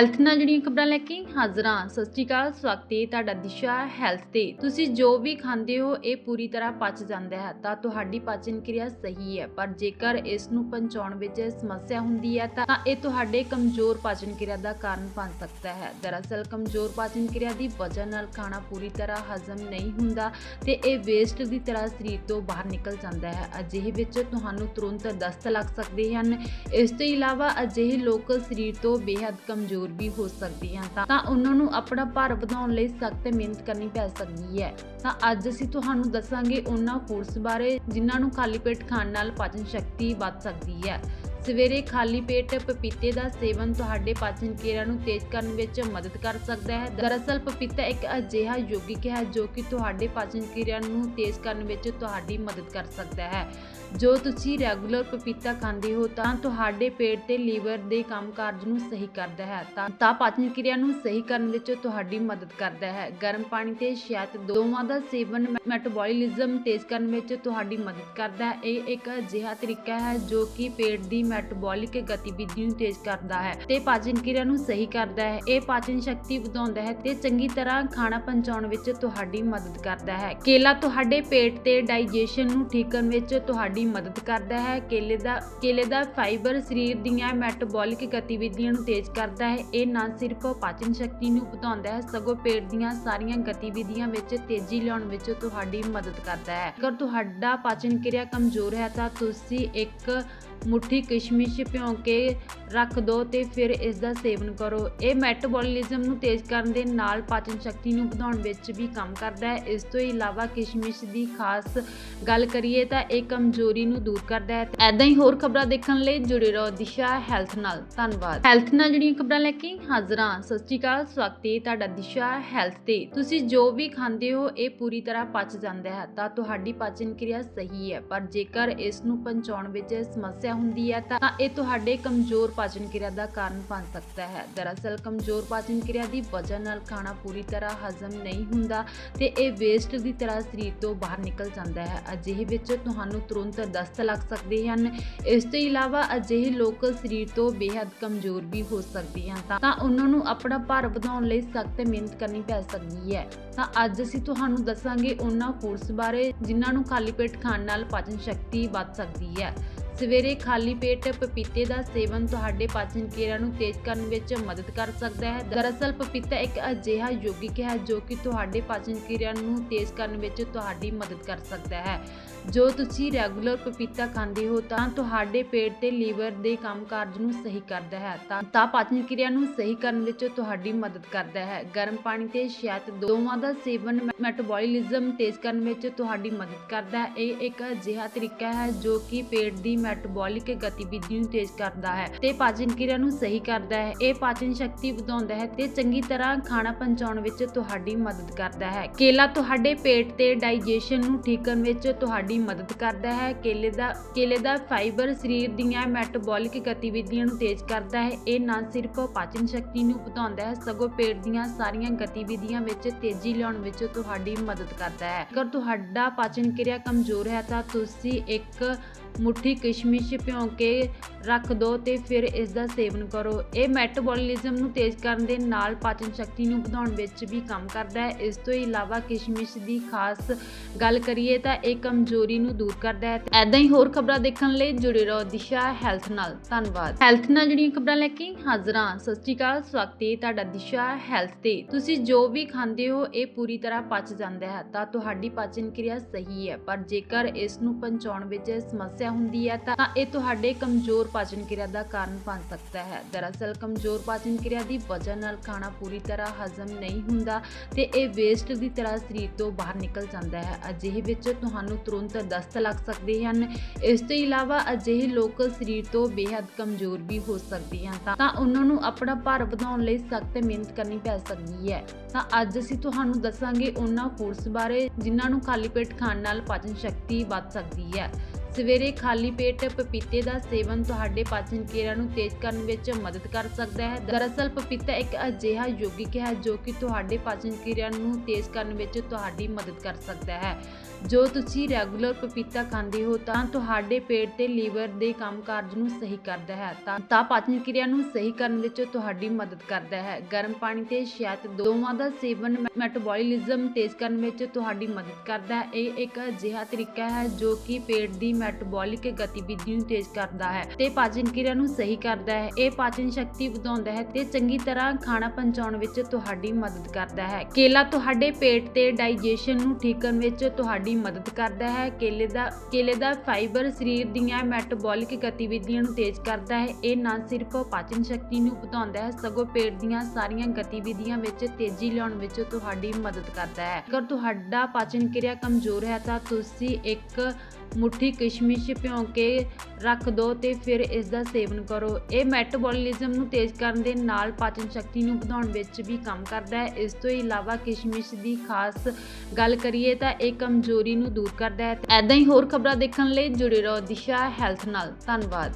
Health ਨਾਲ ਜਿਹੜੀਆਂ ਖਬਰਾਂ ਲੈ ਕੇ ਹਾਜ਼ਰਾਂ ਸਤਿ ਸ਼੍ਰੀ ਅਕਾਲ, ਸਵਾਗਤ ਹੈ ਤੁਹਾਡਾ ਦਿਸ਼ਾ ਹੈਲਥ ਤੇ। ਤੁਸੀਂ ਜੋ ਵੀ ਖਾਂਦੇ ਹੋ, ਇਹ ਪੂਰੀ ਤਰ੍ਹਾਂ ਪਚ ਜਾਂਦਾ ਹੈ। ਤਾਂ ਤੁਹਾਡੀ ਪਾਚਨ ਕਿਰਿਆ ਸਹੀ ਹੈ, ਪਰ ਜੇਕਰ ਇਸ ਨੂੰ ਪਹੁੰਚਾਉਣ ਵਿੱਚ ਸਮੱਸਿਆ ਹੁੰਦੀ ਹੈ, ਤਾਂ ਇਹ ਤੁਹਾਡੇ ਕਮਜ਼ੋਰ ਪਾਚਨ ਕਿਰਿਆ ਦਾ ਕਾਰਨ ਬਣ ਸਕਦਾ ਹੈ। ਦਰਅਸਲ, ਕਮਜ਼ੋਰ ਪਾਚਨ ਕਿਰਿਆ ਦੀ ਵਜ੍ਹਾ ਨਾਲ ਖਾਣਾ ਪੂਰੀ ਤਰ੍ਹਾਂ ਹਜ਼ਮ ਨਹੀਂ ਹੁੰਦਾ ਤੇ ਇਹ ਵੇਸਟ ਦੀ ਤਰ੍ਹਾਂ ਸਰੀਰ ਤੋਂ ਬਾਹਰ ਨਿਕਲ ਜਾਂਦਾ ਹੈ। ਅਜਿਹੇ ਵਿੱਚ ਤੁਹਾਨੂੰ ਤੁਰੰਤ ਦਸਤ ਲੱਗ ਸਕਦੇ ਹਨ। ਇਸ ਤੋਂ ਇਲਾਵਾ ਅਜਿਹੇ ਲੋਕ ਸਰੀਰ ਤੋਂ ਬੇਹੱਦ ਕਮਜ਼ੋਰ ਵੀ ਹੋ ਸਕਦੇ ਤਾਂ- ਉਹਨਾਂ ਨੂੰ ਆਪਣਾ ਭਾਰ ਵਧਾਉਣ ਲਈ ਸਖਤ ਮਿਹਨਤ ਕਰਨੀ ਪੈ ਸਕਦੀ ਹੈ। ਤਾਂ ਅੱਜ ਅਸੀਂ ਤੁਹਾਨੂੰ ਦੱਸਾਂਗੇ ਉਹਨਾਂ ਫੂਡਸ ਬਾਰੇ ਜਿਨ੍ਹਾਂ ਨੂੰ ਖਾਲੀ ਪੇਟ ਖਾਣ ਨਾਲ ਪਾਚਨ ਸ਼ਕਤੀ ਵੱਧ ਸਕਦੀ ਹੈ। ਸਵੇਰੇ ਖਾਲੀ ਪੇਟ ਪਪੀਤੇ ਦਾ ਸੇਵਨ ਤੁਹਾਡੇ ਪਾਚਨ ਕਿਰਿਆ ਨੂੰ ਤੇਜ਼ ਕਰਨ ਵਿੱਚ ਮਦਦ ਕਰ ਸਕਦਾ ਹੈ। ਦਰਅਸਲ, ਪਪੀਤਾ ਇੱਕ ਅਜਿਹਾ ਯੋਗਿਕ ਹੈ ਜੋ ਕਿ ਤੁਹਾਡੇ ਪਾਚਨ ਕਿਰਿਆ ਨੂੰ ਤੇਜ਼ ਕਰਨ ਵਿੱਚ ਤੁਹਾਡੀ ਮਦਦ ਕਰ ਸਕਦਾ ਹੈ। ਜੋ ਤੁਸੀਂ ਰੈਗੂਲਰ ਪਪੀਤਾ ਖਾਂਦੇ ਹੋ ਤਾਂ ਤੁਹਾਡੇ ਪੇਟ ਤੇ ਲੀਵਰ ਦੇ ਕੰਮਕਾਜ ਨੂੰ ਸਹੀ ਕਰਦਾ ਹੈ। ਤਾਂ ਤਾਂ ਪਾਚਨ ਕਿਰਿਆ ਨੂੰ ਸਹੀ ਕਰਨ ਵਿੱਚ ਤੁਹਾਡੀ ਮਦਦ ਕਰਦਾ ਹੈ। ਗਰਮ ਪਾਣੀ ਤੇ ਸ਼ਹਿਦ ਦੋਵਾਂ ਦਾ ਸੇਵਨ ਮੈਟਾਬੋਲਿਜ਼ਮ ਤੇਜ਼ ਕਰਨ ਵਿੱਚ ਤੁਹਾਡੀ ਮਦਦ ਕਰਦਾ ਹੈ। ਇਹ ਇੱਕ ਅਜਿਹਾ ਤਰੀਕਾ ਹੈ ਜੋ ਕਿ ਪੇਟ ਦੀ ਮੈਟਾਬੋਲਿਕ ਗਤੀਵਿਧੀ ਨੂੰ ਤੇਜ਼ ਕਰਦਾ ਹੈ ਤੇ ਪਾਚਨ ਕਿਰਿਆ ਨੂੰ ਸਹੀ ਕਰਦਾ ਹੈ। ਇਹ ਪਾਚਨ ਸ਼ਕਤੀ ਵਧਾਉਂਦਾ ਹੈ ਤੇ ਚੰਗੀ ਤਰ੍ਹਾਂ ਖਾਣਾ ਪਚਾਉਣ ਵਿੱਚ ਤੁਹਾਡੀ ਮਦਦ ਕਰਦਾ ਹੈ। ਕੇਲਾ ਤੁਹਾਡੇ ਪੇਟ ਤੇ ਡਾਈਜੈਸ਼ਨ ਨੂੰ ਠੀਕ ਕਰਨ ਵਿੱਚ ਤੁਹਾਡੀ ਮਦਦ ਕਰਦਾ ਹੈ। ਕੇਲੇ ਦਾ ਕੇਲੇ ਦਾ ਫਾਈਬਰ ਸਰੀਰ ਦੀਆਂ ਮੈਟਾਬੋਲਿਕ ਗਤੀਵਿਧੀਆਂ ਨੂੰ ਤੇਜ਼ ਕਰਦਾ ਹੈ। ਇਹ ਨਾ ਸਿਰਫ ਪਾਚਨ ਸ਼ਕਤੀ ਨੂੰ ਵਧਾਉਂਦਾ ਹੈ, ਸਗੋਂ ਪੇਟ ਦੀਆਂ ਸਾਰੀਆਂ ਗਤੀਵਿਧੀਆਂ ਵਿੱਚ ਤੇਜ਼ੀ ਲਿਆਉਣ ਵਿੱਚ ਤੁਹਾਡੀ ਮਦਦ ਕਰਦਾ ਹੈ। ਅਗਰ ਤੁਹਾਡਾ ਪਾਚਨ ਕਿਰਿਆ ਕਮਜ਼ੋਰ ਹੈ ਤਾਂ ਤੁਸੀਂ ਇੱਕ ਮੁੱਠੀ ਕਿਸ਼ਮਿਸ਼ ਭਿਉਂ ਕੇ ਰੱਖ ਦਿਓ ਤੇ ਫਿਰ ਇਸ ਦਾ ਸੇਵਨ ਕਰੋ। ਇਹ ਮੈਟਾਬੋਲਿਜ਼ਮ ਨੂੰ ਤੇਜ਼ ਕਰਨ ਦੇ ਨਾਲ ਪਾਚਨ ਸ਼ਕਤੀ ਨੂੰ ਵਧਾਉਣ ਵਿੱਚ ਵੀ ਕੰਮ ਕਰਦਾ ਹੈ। ਇਸ ਤੋਂ ਇਲਾਵਾ ਕਿਸ਼ਮਿਸ਼ ਦੀ ਖਾਸ ਗੱਲ ਕਰੀਏ ਤਾਂ ਇਹ ਕਮਜ਼ੋਰੀ ਨੂੰ ਦੂਰ ਕਰਦਾ ਹੈ। ਐਦਾਂ ਹੀ ਹੋਰ ਖਬਰਾਂ ਦੇਖਣ ਲਈ ਜੁੜੇ ਰਹੋ ਦਿਸ਼ਾ ਹੈਲਥ ਨਾਲ। ਧੰਨਵਾਦ। ਹੈਲਥ ਨਾਲ ਜਿਹੜੀਆਂ ਖਬਰਾਂ ਲੈ ਕੇ ਹਾਜ਼ਰਾਂ ਸਤਿ ਸ਼੍ਰੀ ਅਕਾਲ, ਸਵਾਗਤ ਹੈ ਤੁਹਾਡਾ ਦਿਸ਼ਾ ਹੈਲਥ ਤੇ। ਤੁਸੀਂ ਜੋ ਵੀ ਖਾਂਦੇ ਹੋ, ਇਹ ਪੂਰੀ ਤਰ੍ਹਾਂ ਪਚ ਜਾਂਦਾ ਹੈ ਤਾਂ ਤੁਹਾਡੀ ਪਾਚਨ ਕਿਰਿਆ ਸਹੀ ਹੈ। ਪਰ ਜੇਕਰ ਇਸ ਨੂੰ ਪਹੁੰਚਾਉਣ ਵਿੱਚ ਸਮੱਸਿਆ ਹੁੰਦੀ ਹੈ, ਤਾਂ ਇਹ ਤੁਹਾਡੇ ਕਮਜ਼ੋਰ ਪਾਚਨ ਕਿਰਿਆ ਦਾ ਕਾਰਨ ਬਣ ਸਕਦਾ ਹੈ। ਦਰਅਸਲ, ਕਮਜ਼ੋਰ ਪਾਚਨ ਕਿਰਿਆ ਦੀ ਵਜ੍ਹਾ ਨਾਲ ਖਾਣਾ ਪੂਰੀ ਤਰ੍ਹਾਂ ਹਜ਼ਮ ਨਹੀਂ ਹੁੰਦਾ ਤੇ ਇਹ ਵੇਸਟ ਦੀ ਤਰ੍ਹਾਂ ਸਰੀਰ ਤੋਂ ਬਾਹਰ ਨਿਕਲ ਜਾਂਦਾ ਹੈ। ਅਜਿਹੇ ਵਿੱਚ ਤੁਹਾਨੂੰ ਤੁਰੰਤ ਦਸਤ ਲੱਗ ਸਕਦੇ ਹਨ। ਇਸ ਤੋਂ ਇਲਾਵਾ ਅਜਿਹੇ ਲੋਕ ਸਰੀਰ ਤੋਂ ਬੇਹੱਦ ਕਮਜ਼ੋਰ ਵੀ ਹੋ ਸਕਦੇ ਹਨ, ਤਾਂ- ਤਾਂ ਉਹਨਾਂ ਨੂੰ ਆਪਣਾ ਭਾਰ ਵਧਾਉਣ ਲਈ ਸਖਤ ਮਿਹਨਤ ਕਰਨੀ ਪੈ ਸਕਦੀ ਹੈ। ਤਾਂ ਅੱਜ ਅਸੀਂ ਤੁਹਾਨੂੰ ਦੱਸਾਂਗੇ ਉਹਨਾਂ ਫੂਡਸ ਬਾਰੇ ਜਿਨ੍ਹਾਂ ਨੂੰ ਖਾਲੀ ਪੇਟ ਖਾਣ ਨਾਲ ਪਾਚਨ ਸ਼ਕਤੀ ਵੱਧ ਸਕਦੀ ਹੈ। ਸਵੇਰੇ ਖਾਲੀ ਪੇਟ ਪਪੀਤੇ ਦਾ ਸੇਵਨ ਤੁਹਾਡੇ ਪਾਚਨ ਕਿਰਿਆ ਨੂੰ ਤੇਜ਼ ਕਰਨ ਵਿੱਚ ਮਦਦ ਕਰ ਸਕਦਾ ਹੈ। ਦਰਅਸਲ, ਪਪੀਤਾ ਇੱਕ ਅਜਿਹਾ ਯੋਗਿਕ ਹੈ ਜੋ ਕਿ ਤੁਹਾਡੇ ਪਾਚਨ ਕਿਰਿਆ ਨੂੰ ਤੇਜ਼ ਕਰਨ ਵਿੱਚ ਤੁਹਾਡੀ ਮਦਦ ਕਰ ਸਕਦਾ ਹੈ। ਜੋ ਤੁਸੀਂ ਰੈਗੂਲਰ ਪਪੀਤਾ ਖਾਂਦੇ ਹੋ ਤਾਂ ਤੁਹਾਡੇ ਪੇਟ ਤੇ ਲੀਵਰ ਦੇ ਕੰਮਕਾਜ ਨੂੰ ਸਹੀ ਕਰਦਾ ਹੈ ਤਾਂ ਤਾਂ ਪਾਚਨ ਕਿਰਿਆ ਨੂੰ ਸਹੀ ਕਰਨ ਵਿੱਚ ਤੁਹਾਡੀ ਮਦਦ ਕਰਦਾ ਹੈ। ਗਰਮ ਪਾਣੀ ਤੇ ਸ਼ਹਿਦ ਦੋਵਾਂ ਦਾ ਸੇਵਨ ਮੈਟਾਬੋਲਿਜ਼ਮ ਤੇਜ਼ ਕਰਨ ਵਿੱਚ ਤੁਹਾਡੀ ਮਦਦ ਕਰਦਾ ਹੈ। ਇਹ ਇੱਕ ਅਜਿਹਾ ਤਰੀਕਾ ਹੈ ਜੋ ਕਿ ਪੇਟ ਦੀ ਮੈਟਾਬੋਲਿਕ ਗਤੀਵਿਧੀ ਨੂੰ ਤੇਜ਼ ਕਰਦਾ ਹੈ ਤੇ ਪਾਚਨ ਕਿਰਿਆ ਨੂੰ ਸਹੀ ਕਰਦਾ ਹੈ। ਇਹ ਪਾਚਨ ਸ਼ਕਤੀ ਵਧਾਉਂਦਾ ਹੈ ਤੇ ਚੰਗੀ ਤਰ੍ਹਾਂ ਖਾਣਾ ਪਚਾਉਣ ਵਿੱਚ ਤੁਹਾਡੀ ਮਦਦ ਕਰਦਾ ਹੈ। ਕੇਲਾ ਤੁਹਾਡੇ ਪੇਟ ਤੇ ਡਾਈਜੈਸ਼ਨ ਨੂੰ ਠੀਕ ਕਰਨ ਵਿੱਚ ਤੁਹਾਡੀ ਮਦਦ ਕਰਦਾ ਹੈ, ਕੇਲੇ ਦਾ ਕੇਲੇ ਦਾ ਫਾਈਬਰ ਸਰੀਰ ਦੀਆਂ ਮੈਟਾਬੋਲਿਕ ਗਤੀਵਿਧੀਆਂ ਨੂੰ ਤੇਜ਼ ਕਰਦਾ ਹੈ। ਇਹ ਨਾ ਸਿਰਫ ਪਾਚਨ ਸ਼ਕਤੀ ਨੂੰ ਵਧਾਉਂਦਾ ਹੈ, ਸਗੋਂ ਪੇਟ ਦੀਆਂ ਸਾਰੀਆਂ ਗਤੀਵਿਧੀਆਂ ਵਿੱਚ ਤੇਜ਼ੀ ਲਿਆਉਣ ਵਿੱਚ ਤੁਹਾਡੀ ਮਦਦ ਕਰਦਾ ਹੈ। ਅਗਰ ਤੁਹਾਡਾ ਪਾਚਨ ਕਿਰਿਆ ਕਮਜ਼ੋਰ ਹੈ ਤਾਂ ਤੁਸੀਂ ਇੱਕ ਮੁੱਠੀ ਕਿਸ਼ਮਿਸ਼ ਭਿਉਂ ਕੇ ਰੱਖ ਦਿਓ ਤੇ ਫਿਰ ਇਸ ਦਾ ਸੇਵਨ ਕਰੋ। ਇਹ ਮੈਟਾਬੋਲਿਜ਼ਮ ਨੂੰ ਤੇਜ਼ ਕਰਨ ਦੇ ਨਾਲ ਪਾਚਨ ਸ਼ਕਤੀ ਨੂੰ ਵਧਾਉਣ ਵਿੱਚ ਵੀ ਕੰਮ ਕਰਦਾ ਹੈ। ਇਸ ਤੋਂ ਇਲਾਵਾ ਕਿਸ਼ਮਿਸ਼ ਦੀ ਖਾਸ ਗੱਲ ਕਰੀਏ ਤਾਂ ਇਹ ਕਮਜ਼ੋਰੀ ਨੂੰ ਦੂਰ ਕਰਦਾ ਹੈ। ਐਦਾਂ ਹੀ ਹੋਰ ਖਬਰਾਂ ਦੇਖਣ ਲਈ ਜੁੜੇ ਰਹੋ ਦਿਸ਼ਾ ਹੈਲਥ ਨਾਲ। ਧੰਨਵਾਦ। ਹੈਲਥ ਨਾਲ ਜਿਹੜੀਆਂ ਖਬਰਾਂ ਲੈ ਕੇ ਹਾਜ਼ਰਾਂ ਸਤਿ ਸ਼੍ਰੀ ਅਕਾਲ, ਸਵਾਗਤ ਹੈ ਤੁਹਾਡਾ ਦਿਸ਼ਾ ਹੈਲਥ ਤੇ। ਤੁਸੀਂ ਜੋ ਵੀ ਖਾਂਦੇ ਹੋ, ਇਹ ਪੂਰੀ ਤਰ੍ਹਾਂ ਪਚ ਜਾਂਦਾ ਹੈ ਤਾਂ ਤੁਹਾਡੀ ਪਾਚਨ ਕਿਰਿਆ ਸਹੀ ਹੈ। ਪਰ ਜੇਕਰ ਇਸ ਨੂੰ ਪਹੁੰਚਾਉਣ ਵਿੱਚ ਸਮੱਸਿਆ ਹੁੰਦੀ ਹੈ, ਤਾਂ ਇਹ ਤੁਹਾਡੇ ਕਮਜ਼ੋਰ ਪਾਚਨ ਕਿਰਿਆ ਦਾ ਕਾਰਨ ਬਣ ਸਕਦਾ ਹੈ। ਦਰਅਸਲ, ਕਮਜ਼ੋਰ ਪਾਚਨ ਕਿਰਿਆ ਦੀ ਵਜ੍ਹਾ ਨਾਲ ਖਾਣਾ ਪੂਰੀ ਤਰ੍ਹਾਂ ਹਜ਼ਮ ਨਹੀਂ ਹੁੰਦਾ ਤੇ ਇਹ ਵੇਸਟ ਦੀ ਤਰ੍ਹਾਂ ਸਰੀਰ ਤੋਂ ਬਾਹਰ ਨਿਕਲ ਜਾਂਦਾ ਹੈ। ਅਜਿਹੇ ਵਿੱਚ ਤੁਹਾਨੂੰ ਤੁਰੰਤ ਦਸਤ ਲੱਗ ਸਕਦੇ ਹਨ। ਇਸ ਤੋਂ ਇਲਾਵਾ, ਅਜਿਹੇ ਲੋਕ ਸਰੀਰ ਤੋਂ ਬੇਹੱਦ ਕਮਜ਼ੋਰ ਵੀ ਹੋ ਸਕਦੇ ਹਨ, ਤਾਂ- ਤਾਂ ਉਹਨਾਂ ਨੂੰ ਆਪਣਾ ਭਾਰ ਵਧਾਉਣ ਲਈ ਸਖਤ ਮਿਹਨਤ ਕਰਨੀ ਪੈ ਸਕਦੀ ਹੈ। ਤਾਂ ਅੱਜ ਅਸੀਂ ਤੁਹਾਨੂੰ ਦੱਸਾਂਗੇ ਉਹਨਾਂ ਫੂਡਸ ਬਾਰੇ, ਜਿਨ੍ਹਾਂ ਨੂੰ ਖਾਲੀ ਪੇਟ ਖਾਣ ਨਾਲ ਪਾਚਨ ਸ਼ਕਤੀ ਵੱਧ ਸਕਦੀ ਹੈ। ਸਵੇਰੇ ਖਾਲੀ ਪੇਟ ਪਪੀਤੇ ਦਾ ਸੇਵਨ ਤੁਹਾਡੇ ਪਾਚਨ ਕਿਰਿਆ ਨੂੰ ਤੇਜ਼ ਕਰਨ ਵਿੱਚ ਮਦਦ ਕਰ ਸਕਦਾ ਹੈ। ਦਰਅਸਲ, ਪਪੀਤਾ ਇੱਕ ਅਜਿਹਾ ਯੋਗਿਕ ਹੈ ਜੋ ਕਿ ਤੁਹਾਡੇ ਪਾਚਨ ਕਿਰਿਆ ਨੂੰ ਤੇਜ਼ ਕਰਨ ਵਿੱਚ ਤੁਹਾਡੀ ਮਦਦ ਕਰ ਸਕਦਾ ਹੈ। ਜੋ ਤੁਸੀਂ ਰੈਗੂਲਰ ਪਪੀਤਾ ਖਾਂਦੇ ਹੋ ਤਾਂ ਤੁਹਾਡੇ ਪੇਟ ਤੇ ਲੀਵਰ ਦੇ ਕੰਮਕਾਜ ਨੂੰ ਸਹੀ ਕਰਦਾ ਹੈ। ਤਾਂ ਤਾਂ ਪਾਚਨ ਕਿਰਿਆ ਨੂੰ ਸਹੀ ਕਰਨ ਵਿੱਚ ਤੁਹਾਡੀ ਮਦਦ ਕਰਦਾ ਹੈ। ਗਰਮ ਪਾਣੀ ਤੇ ਸ਼ਹਿਦ ਦੋਵਾਂ ਦਾ ਸੇਵਨ ਮੈਟਾਬੋਲਿਜ਼ਮ ਤੇਜ਼ ਕਰਨ ਵਿੱਚ ਤੁਹਾਡੀ ਮਦਦ ਕਰਦਾ ਹੈ। ਇਹ ਇੱਕ ਅਜਿਹਾ ਤਰੀਕਾ ਹੈ ਜੋ ਕਿ ਪੇਟ ਦੀ ਮੈਟਾਬੋਲਿਕ ਗਤੀਵਿਧੀ ਨੂੰ ਤੇਜ਼ ਕਰਦਾ ਹੈ ਤੇ ਪਾਚਨ ਕਿਰਿਆ ਨੂੰ ਸਹੀ ਕਰਦਾ ਹੈ। ਇਹ ਪਾਚਨ ਸ਼ਕਤੀ ਵਧਾਉਂਦਾ ਹੈ ਤੇ ਚੰਗੀ ਤਰ੍ਹਾਂ ਖਾਣਾ ਪਚਾਉਣ ਵਿੱਚ ਤੁਹਾਡੀ ਮਦਦ ਕਰਦਾ ਹੈ। ਕੇਲਾ ਤੁਹਾਡੇ ਪੇਟ ਤੇ ਡਾਈਜੈਸ਼ਨ ਨੂੰ ਠੀਕ ਕਰਨ ਵਿੱਚ ਤੁਹਾਡੀ ਮਦਦ ਕਰਦਾ ਹੈ। ਕੇਲੇ ਦਾ ਕੇਲੇ ਦਾ ਫਾਈਬਰ ਸਰੀਰ ਦੀਆਂ ਮੈਟਾਬੋਲਿਕ ਗਤੀਵਿਧੀਆਂ ਨੂੰ ਤੇਜ਼ ਕਰਦਾ ਹੈ। ਇਹ ਨਾ ਸਿਰਫ ਪਾਚਨ ਸ਼ਕਤੀ ਨੂੰ ਵਧਾਉਂਦਾ ਹੈ, ਸਗੋਂ ਪੇਟ ਦੀਆਂ ਸਾਰੀਆਂ ਗਤੀਵਿਧੀਆਂ ਵਿੱਚ ਤੇਜ਼ੀ ਲਿਆਉਣ ਵਿੱਚ ਤੁਹਾਡੀ ਮਦਦ ਕਰਦਾ ਹੈ। ਅਗਰ ਤੁਹਾਡਾ ਪਾਚਨ ਕਿਰਿਆ ਕਮਜ਼ੋਰ ਹੈ ਤਾਂ ਤੁਸੀਂ ਇੱਕ ਮੁੱਠੀ ਕਿਸ਼ਮਿਸ਼ ਭਿਉਂ ਕੇ ਰੱਖ ਦਿਓ ਤੇ ਫਿਰ ਇਸ ਦਾ ਸੇਵਨ ਕਰੋ। ਇਹ ਮੈਟਾਬੋਲਿਜ਼ਮ ਨੂੰ ਤੇਜ਼ ਕਰਨ ਦੇ ਨਾਲ ਪਾਚਨ ਸ਼ਕਤੀ ਨੂੰ ਵਧਾਉਣ ਵਿੱਚ ਵੀ ਕੰਮ ਕਰਦਾ ਹੈ। ਇਸ ਤੋਂ ਇਲਾਵਾ ਕਿਸ਼ਮਿਸ਼ ਦੀ ਖਾਸ ਗੱਲ ਕਰੀਏ ਤਾਂ ਇਹ ਕਮਜ਼ੋਰੀ ਨੂੰ ਦੂਰ ਕਰਦਾ ਹੈ। ਐਦਾਂ ਹੀ ਹੋਰ ਖਬਰਾਂ ਦੇਖਣ ਲਈ ਜੁੜੇ ਰਹੋ ਦਿਸ਼ਾ ਹੈਲਥ ਨਾਲ। ਧੰਨਵਾਦ।